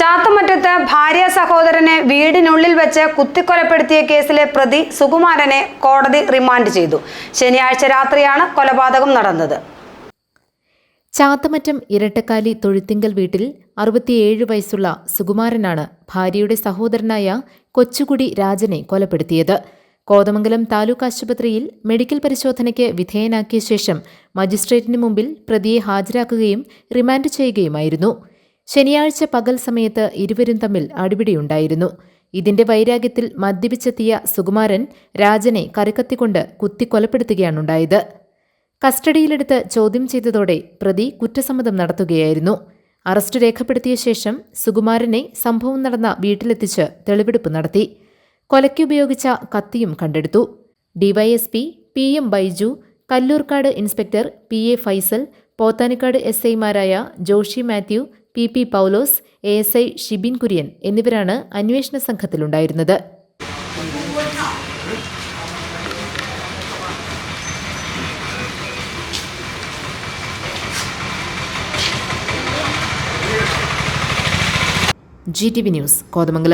ചാത്തമറ്റത്ത് ഭാര്യ സഹോദരനെ വീടിനുള്ളിൽ വെച്ച് കുത്തിക്കൊലപ്പെടുത്തിയ കേസിലെ പ്രതി സുകുമാരനെ കോടതി റിമാൻഡ് ചെയ്തു. ശനിയാഴ്ച രാത്രിയാണ് കൊലപാതകം നടന്നത്. ചാത്തമറ്റം ഇരട്ടക്കാലി തൊഴുത്തിങ്കൽ വീട്ടിൽ അറുപത്തിയേഴ് വയസ്സുള്ള സുകുമാരനാണ് ഭാര്യയുടെ സഹോദരനായ കൊച്ചുകുടി രാജനെ കൊലപ്പെടുത്തിയത്. കോതമംഗലം താലൂക്ക് ആശുപത്രിയിൽ മെഡിക്കൽ പരിശോധനയ്ക്ക് വിധേയനാക്കിയ ശേഷം മജിസ്ട്രേറ്റിന് മുമ്പിൽ പ്രതിയെ ഹാജരാക്കുകയും റിമാൻഡ് ചെയ്യുകയുമായിരുന്നു. ശനിയാഴ്ച പകൽ സമയത്ത് ഇരുവരും തമ്മിൽ അടിപിടിയുണ്ടായിരുന്നു. ഇതിന്റെ വൈരാഗ്യത്തിൽ മദ്യപിച്ചെത്തിയ സുകുമാരൻ രാജനെ കരക്കത്തിക്കൊണ്ട് കുത്തിക്കൊലപ്പെടുത്തുകയാണുണ്ടായത്. കസ്റ്റഡിയിലെടുത്ത് ചോദ്യം ചെയ്തതോടെ പ്രതി കുറ്റസമ്മതം നടത്തുകയായിരുന്നു. അറസ്റ്റ് രേഖപ്പെടുത്തിയ ശേഷം സുകുമാരനെ സംഭവം നടന്ന വീട്ടിലെത്തിച്ച് തെളിവെടുപ്പ് നടത്തി. കൊലയ്ക്കുപയോഗിച്ച കത്തിയും കണ്ടെടുത്തു. DYSP P M Baiju Kallurkad inspector P A Faisal Pothanikkad S ഐമാരായ Joshy Mathew P P Paulose A S I Shibin Kurian എന്നിവരാണ് അന്വേഷണ സംഘത്തിലുണ്ടായിരുന്നത്. G T V news Kothamangalam.